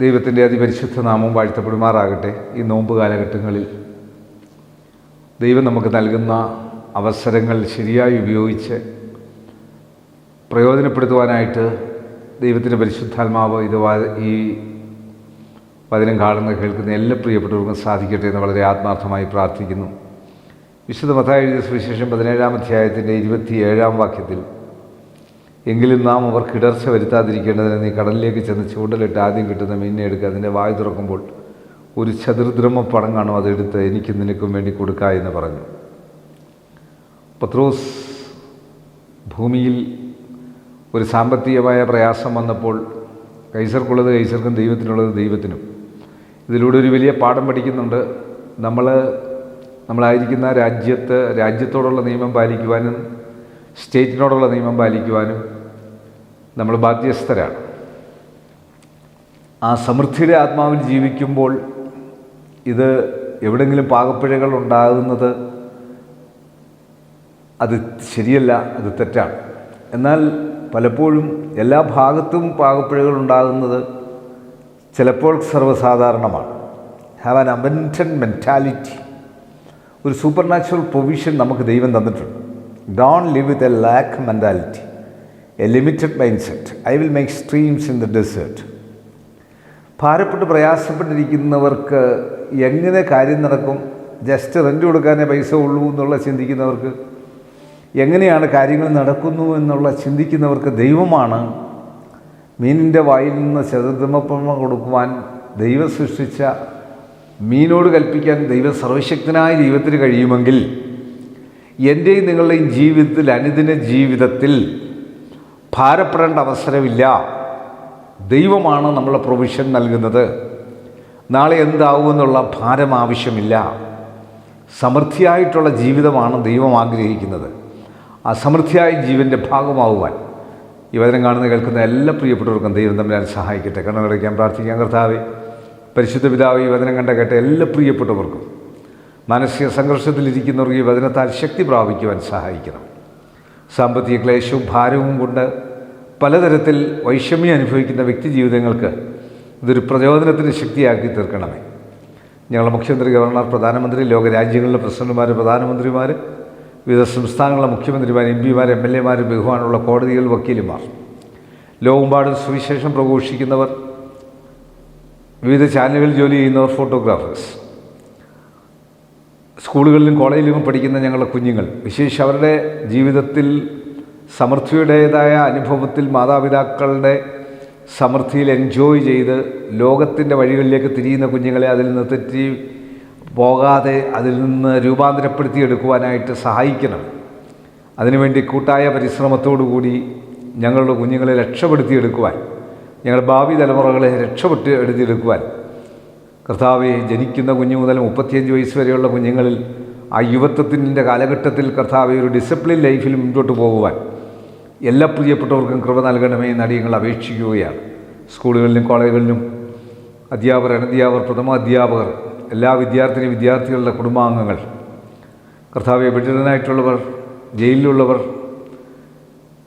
ദൈവത്തിന്റെ അതിപരിശുദ്ധ നാമം വാഴ്ത്തപ്പെടുമാറാകട്ടെ ഈ നോമ്പ് കാലഘട്ടങ്ങളിൽ. ദൈവം നമുക്ക് നൽകുന്ന അവസരങ്ങൾ ശരിയായി ഉപയോഗിച്ച് പ്രയോജനപ്പെടുത്തുവാനായിട്ട് ദൈവത്തിന്റെ പരിശുദ്ധാത്മാവ് ഇത് ഈ വചനം കാണുന്ന കേൾക്കുന്ന എല്ലാ പ്രിയപ്പെട്ടവർക്കും സാധിക്കട്ടെ എന്ന് വളരെ ആത്മാർത്ഥമായി പ്രാർത്ഥിക്കുന്നു. വിശുദ്ധ മതായ സുവിശേഷം പതിനേഴാം അധ്യായത്തിന്റെ ഇരുപത്തിയേഴാം വാക്യത്തിൽ എങ്കിലും നാം അവർക്ക് ഇടർച്ച വരുത്താതിരിക്കേണ്ടതിന് നീ കടലിലേക്ക് ചെന്ന് ചൂണ്ടലിട്ട് ആദ്യം കിട്ടുന്ന മീനിനെ എടുക്കുക. അതിന്റെ വായ് തുറക്കുമ്പോൾ ഒരു ചതുർദ്രമ പടങ്ങാണോ അതെടുത്ത് എനിക്കും നിനക്കും വേണ്ടി കൊടുക്കുക എന്ന് പറഞ്ഞു. പത്രോസ് ഭൂമിയിൽ ഒരു സാമ്പത്തികമായ പ്രയാസം വന്നപ്പോൾ കൈസർക്കുള്ളത് കൈസർക്കും ദൈവത്തിനുള്ളത് ദൈവത്തിനും. ഇതിലൂടെ ഒരു വലിയ പാഠം പഠിക്കുന്നുണ്ട്. നമ്മൾ നമ്മളായിരിക്കുന്ന രാജ്യത്ത് രാജ്യത്തോടുള്ള നിയമം പാലിക്കുവാനും സ്റ്റേറ്റിനോടുള്ള നിയമം പാലിക്കുവാനും നമ്മൾ ബാധ്യസ്ഥരാണ് ആ സമൃദ്ധിയുടെ ആത്മാവിൽ ജീവിക്കുമ്പോൾ ഇത് എവിടെങ്കിലും പാകപ്പിഴകൾ ഉണ്ടാകുന്നത് അത് ശരിയല്ല അത് തെറ്റാണ്. എന്നാൽ പലപ്പോഴും എല്ലാ ഭാഗത്തും പാകപ്പിഴകൾ ഉണ്ടാകുന്നത് ചിലപ്പോൾ സർവസാധാരണമാണ്. ഹാവ് ആൻ അബന്റൻ മെന്റാലിറ്റി ഒരു സൂപ്പർ നാച്ചുറൽ പ്രൊവിഷൻ നമുക്ക് ദൈവം തന്നിട്ടുണ്ട്. Don't live with a lack mentality a limited mindset I will make streams in the desert ഭാരപ്പെട്ട് പ്രയാസപ്പെട്ടിരിക്കുന്നവർക്ക് എങ്ങനെ കാര്യം നടക്കും? ജസ്റ്റ് റെന്റ് കൊടുക്കാനേ പൈസ ഉള്ളൂ എന്നുള്ള ചിന്തിക്കുന്നവർക്ക് എങ്ങനെയാണ് കാര്യങ്ങൾ നടക്കുന്നു എന്നുള്ള ചിന്തിക്കുന്നവർക്ക് ദൈവമാണ്. മീനിന്റെ വായിൽ നിന്ന് ചതുർദ്ദമപ്പമ കൊടുക്കുവാൻ ദൈവം സൃഷ്ടിച്ച മീനോട് കൽപ്പിക്കാൻ ദൈവം സർവശക്തനായ ദൈവത്തിന് കഴിയുമെങ്കിൽ എന്റെയും നിങ്ങളുടെയും ജീവിതത്തിൽ അനുദിന ജീവിതത്തിൽ ഭാരപ്പെടേണ്ട അവസരമില്ല. ദൈവമാണ് നമ്മളെ പ്രൊവിഷൻ നൽകുന്നത്. നാളെ എന്താവുമെന്നുള്ള ഭാരം ആവശ്യമില്ല. സമൃദ്ധിയായിട്ടുള്ള ജീവിതമാണ് ദൈവം ആഗ്രഹിക്കുന്നത്. ആ സമൃദ്ധിയായ ജീവന്റെ ഭാഗമാവുവാൻ. ഈ വചനം കാണുന്ന കേൾക്കുന്ന എല്ലാ പ്രിയപ്പെട്ടവർക്കും ദൈവം തമ്മിൽ സഹായിക്കട്ടെ. കണ്ണടയ്ക്കാൻ പ്രാർത്ഥിക്കാൻ കർത്താവെ പരിശുദ്ധ പിതാവ് ഈ വചനം കണ്ട കേട്ട എല്ലാ പ്രിയപ്പെട്ടവർക്കും മാനസിക സംഘർഷത്തിലിരിക്കുന്നവർക്ക് ഈ വചനത്താൽ ശക്തി പ്രാപിക്കുവാൻ സഹായിക്കണം. സാമ്പത്തിക ക്ലേശവും ഭാരവും കൊണ്ട് പലതരത്തിൽ വൈഷമ്യം അനുഭവിക്കുന്ന വ്യക്തി ജീവിതങ്ങൾക്ക് ഇതൊരു പ്രചോദനത്തിന് ശക്തിയാക്കി തീർക്കണമേ. ഞങ്ങളുടെ മുഖ്യമന്ത്രി ഗവർണർ പ്രധാനമന്ത്രി ലോകരാജ്യങ്ങളിലെ പ്രസിഡന്റുമാർ പ്രധാനമന്ത്രിമാർ വിവിധ സംസ്ഥാനങ്ങളിലെ മുഖ്യമന്ത്രിമാർ എം പിമാർ എം എൽ എമാർ ബഹുമാനുള്ള കോടതികൾ വക്കീലുമാർ ലോകമ്പാടും സുവിശേഷം പ്രഘോഷിക്കുന്നവർ വിവിധ ചാനലുകളിൽ ജോലി ചെയ്യുന്നവർ ഫോട്ടോഗ്രാഫേഴ്സ് സ്കൂളുകളിലും കോളേജിലും പഠിക്കുന്ന ഞങ്ങളുടെ കുഞ്ഞുങ്ങൾ വിശേഷിച്ച് അവരുടെ ജീവിതത്തിൽ സമൃദ്ധിയുടേതായ അനുഭവത്തിൽ മാതാപിതാക്കളുടെ സമൃദ്ധിയിൽ എൻജോയ് ചെയ്ത് ലോകത്തിന്റെ വഴികളിലേക്ക് തിരിയുന്ന കുഞ്ഞുങ്ങളെ അതിൽ നിന്ന് തെറ്റി പോകാതെ അതിൽ നിന്ന് രൂപാന്തരപ്പെടുത്തിയെടുക്കുവാനായിട്ട് സഹായിക്കണം. അതിനുവേണ്ടി കൂട്ടായ പരിശ്രമത്തോടുകൂടി ഞങ്ങളുടെ കുഞ്ഞുങ്ങളെ രക്ഷപ്പെടുത്തിയെടുക്കുവാൻ ഞങ്ങളുടെ ഭാവി തലമുറകളെ രക്ഷപ്പെട്ട് എടുത്തിയെടുക്കുവാൻ കർത്താവെ ജനിക്കുന്ന കുഞ്ഞു മുതൽ മുപ്പത്തിയഞ്ച് വയസ്സ് വരെയുള്ള കുഞ്ഞുങ്ങളിൽ ആ യുവത്വത്തിന്റെ കാലഘട്ടത്തിൽ കർത്താവെ ഒരു ഡിസിപ്ലിൻ ലൈഫിൽ മുന്നോട്ട് പോകുവാൻ എല്ലാ പ്രിയപ്പെട്ടവർക്കും കൃപ നൽകണമേ എന്ന് അടിയങ്ങൾ അപേക്ഷിക്കുകയാണ്. സ്കൂളുകളിലും കോളേജുകളിലും അധ്യാപകർ അനധ്യാപകർ പ്രഥമ അധ്യാപകർ എല്ലാ വിദ്യാർത്ഥിനി വിദ്യാർത്ഥികളുടെ കുടുംബാംഗങ്ങൾ കർത്താവെ വിടനായിട്ടുള്ളവർ ജയിലിലുള്ളവർ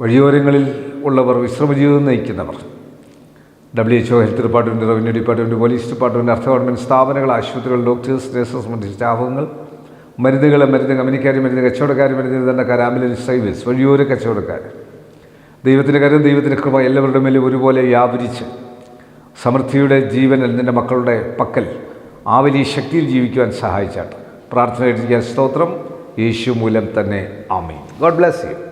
വഴിയോരങ്ങളിൽ ഉള്ളവർ വിശ്രമജീവിതം നയിക്കുന്നവർ W H O health department revenue department police department അർത്ഥ ഗവൺമെന്റ് സ്ഥാപനങ്ങൾ ആശുപത്രികൾ ഡോക്ടേഴ്സ് നഴ്സസ് മറ്റ് സ്റ്റാഫുകൾ മരുന്നുകൾ മരുന്ന് കമ്പനിക്കാർ മരുന്ന് കച്ചവടക്കാർ മരുന്ന് വിതരണക്കാർ ആംബുലൻസ് സർവീസ് വഴിയോര കച്ചവടക്കാർ. ദൈവത്തിന്റെ കാര്യം ദൈവത്തിന്റെ കൃപ എല്ലാവരുടെ മേലും ഒരുപോലെ വ്യാപരിച്ച് സമൃദ്ധിയുടെ ജീവൻ നിന്റെ മക്കളുടെ പക്കൽ ആ വലിയ ശക്തിയിൽ ജീവിക്കുവാൻ സഹായിച്ചാട്ട്. പ്രാർത്ഥന എഴുതിയ സ്തോത്രം. യേശു മൂലം തന്നെ ആമീൻ. God bless you